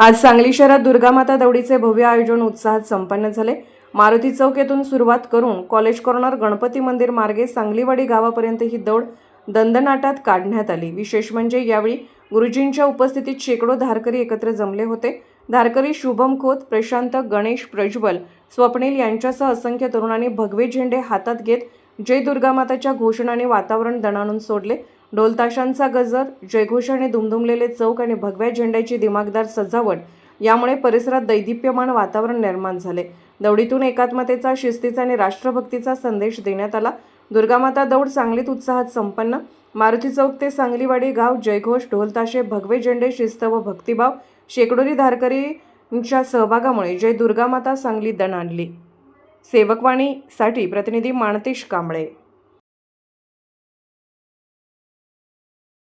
आज सांगली शहरात दुर्गामाता दौडीचे भव्य आयोजन उत्साहात संपन्न झाले. मारुती चौक येथून सुरुवात करून कॉलेज कॉर्नर गणपती मंदिर मार्गे सांगलीवाडी गावापर्यंत ही दौड दंदनाटात काढण्यात आली. विशेष म्हणजे यावेळी गुरुजींच्या उपस्थितीत शेकडो धारकरी एकत्र जमले होते. धारकरी शुभम खोत प्रशांत गणेश प्रज्वल स्वप्नील यांच्यासह असंख्य तरुणांनी भगवे झेंडे हातात घेत जय दुर्गामाताच्या घोषणाने वातावरण दणाणून सोडले. ढोलताशांचा गजर जयघोषाने दुमदुमलेले चौक आणि भगव्या झेंड्याची दिमागदार सजावट यामुळे परिसरात दैदिप्यमान वातावरण निर्माण झाले. दौडीतून एकात्मतेचा शिस्तीचा आणि राष्ट्रभक्तीचा संदेश देण्यात आला. दुर्गामाता दौड सांगलीत उत्साहात संपन्न. मारुती चौक ते सांगलीवाडी गाव जयघोष ढोलताशे भगवे झेंडे शिस्त व भक्तिभाव शेकडोरी धारकरींच्या सहभागामुळे जय दुर्गामाता सांगली दण आणली सेवकवाणीसाठी प्रतिनिधी माणतीश कांबळे.